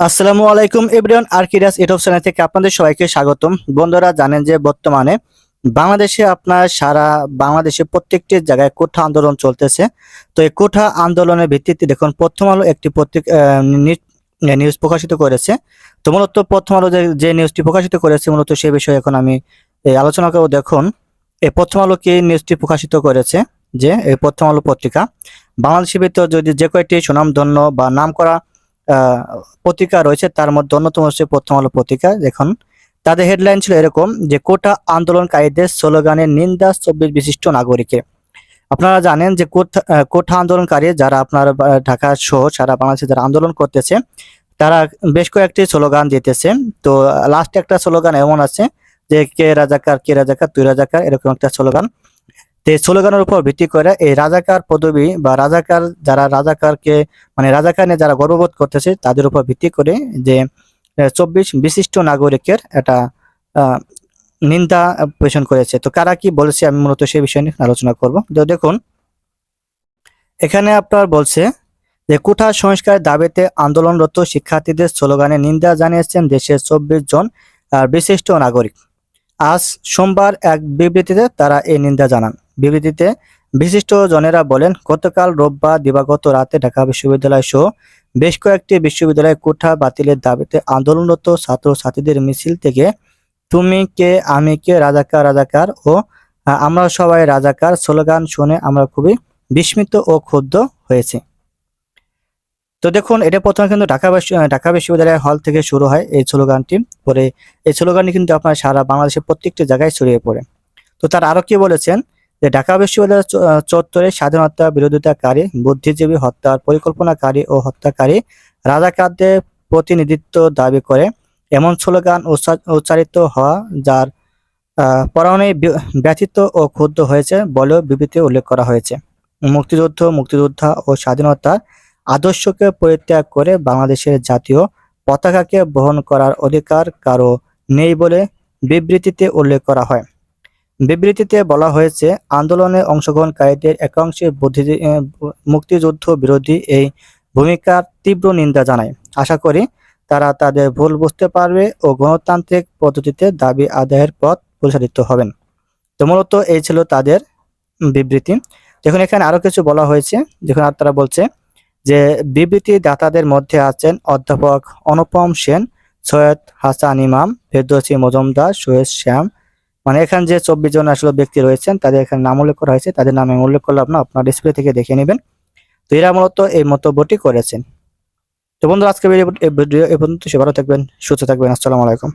আসসালামু আলাইকুম everyone আর্কিরাস YouTube channel থেকে আপনাদের সবাইকে স্বাগতম। বন্ধুরা জানেন যে বর্তমানে বাংলাদেশে আপনার সারা বাংলাদেশে প্রত্যেকটি জায়গায় কোঠা আন্দোলন চলতেছে। তো এই কোঠা আন্দোলনের ভিত্তিতে দেখুন প্রথম আলো একটি আহ, নিউজ প্রকাশিত করেছে। তো মূলত প্রথম আলো যে নিউজটি প্রকাশিত করেছে মূলত সে বিষয়ে এখন আমি এই আলোচনা করব। দেখুন এই প্রথম আলো কি নিউজটি প্রকাশিত করেছে? যে এই প্রথম আলো পত্রিকা বাংলাদেশের ভিতর যদি যে কয়েকটি সুনামধন্য বা নামকরা আহ, পত্রিকা রয়েছে, তার মধ্যে অন্যতম হচ্ছে প্রথম আলো পত্রিকা দেখুন, তাদের হেডলাইন ছিল এরকম যে, কোটা আন্দোলনকারীদের স্লোগানের নিন্দা চব্বিশ বিশিষ্ট নাগরিকের। আপনারা জানেন যে কোঠা আন্দোলনকারী যারা আপনার ঢাকা সহ সারা বাংলাদেশে যারা আন্দোলন করতেছে, তারা বেশ কয়েকটি স্লোগান দিতেছে। তো লাস্ট একটা স্লোগান এমন আছে যে, কে রাজাকার কে রাজাকার, তুই রাজাকার, এরকম একটা স্লোগান। তো এই স্লোগানের উপর ভিত্তি করে এই রাজাকার পদবী বা রাজাকার যারা রাজাকারকে মানে রাজাকার নিয়ে যারা গর্ববোধ করতেছে তাদের উপর ভিত্তি করে যে চব্বিশ বিশিষ্ট নাগরিকের আহ, নিন্দা পোষণ করেছে। তো কারা কি বলেছে আমি মূলত সেই বিষয় নিয়ে আলোচনা করব। তো দেখুন এখানে আপনার বলছে যে কোঠা সংস্কার দাবিতে আন্দোলনরত শিক্ষার্থীদের স্লোগানে নিন্দা জানিয়েছেন দেশের চব্বিশ জন বিশিষ্ট নাগরিক। আজ সোমবার এক বিবৃতিতে তারা এই নিন্দা জানান। বিবৃতিতে বিশিষ্ট জনেরা বলেন, গতকাল রোববার দিবাগত রাতে ঢাকা বিশ্ববিদ্যালয় সহ বেশ কয়েকটি বিশ্ববিদ্যালয়ে কোঠা বাতিলের দাবিতে আন্দোলনরত ছাত্র ছাত্রীদের মিছিল থেকে তুমি কে, আমি কে, রাজাকার রাজাকার ও আমরা সবাই রাজাকার স্লোগান শুনে আমরা খুবই বিস্মিত ও ক্ষুব্ধ হয়েছি। তো দেখুন, এটা প্রথমে কিন্তু ঢাকা ঢাকা বিশ্ববিদ্যালয় হল থেকে শুরু হয় এই স্লোগানটি। পরে এই স্লোগানটি কিন্তু আপনার সারা বাংলাদেশের প্রত্যেকটি জায়গায় ছড়িয়ে পড়ে। তো তার আরও কি বলেছেন যে ঢাকা বিশ্ববিদ্যালয় চত্বরে স্বাধীনতা, বিরোধিতাকারী, বুদ্ধিজীবী, হত্যার পরিকল্পনাকারী ও হত্যাকারী রাজাকারদের প্রতিনিধিত্ব দাবি করে এমন স্লোগান উচ্চা- উচ্চারিত হওয়া যার বি- ব্যথিত ও ক্ষুব্ধ হয়েছে বলেও বিবৃতি উল্লেখ করা হয়েছে। মুক্তিযুদ্ধ, মুক্তিযোদ্ধা ও স্বাধীনতার আদর্শকে পরিত্যাগ করে বাংলাদেশের জাতীয় পতাকাকে বহন করার অধিকার কারও নেই বলে বিবৃতিতে উল্লেখ করা হয়। বিবৃতিতে বলা হয়েছে, আন্দোলনে অংশগ্রহণকারীদের একাংশে মুক্তিযুদ্ধ বিরোধী এই ভূমিকার তীব্র নিন্দা জানায়। আশা করি তারা তাদের ভুল বুঝতে পারবে ও গণতান্ত্রিক পদ্ধতিতে দাবি আদায়ের পথ পরিচালিত হবেন। তো মূলত এই ছিল তাদের বিবৃতি। দেখুন, এখানে আরও কিছু বলা হয়েছে। দেখুন, আর তারা বলছে যে বিবৃতি দাতাদের মধ্যে আছেন অধ্যাপক অনুপম সেন, সৈয়দ হাসান ইমাম, ফেরদৌসি মজুমদার সৈয়দ শ্যাম। মানে এখানে যে চব্বিশ জন আসলে ব্যক্তি রয়েছেন, তাদের এখানে নাম উল্লেখ করা হয়েছে, তাদের নামে উল্লেখ করলাম না, আপনার ডিসপ্লে থেকে দেখে নেবেন। তো এরা মূলত এই মন্তব্যটি করেছেন। তো বন্ধু আজকে ভিডিও এ পর্যন্ত সে ভালো থাকবেন, সুস্থ থাকবেন, আসসালামু আলাইকুম।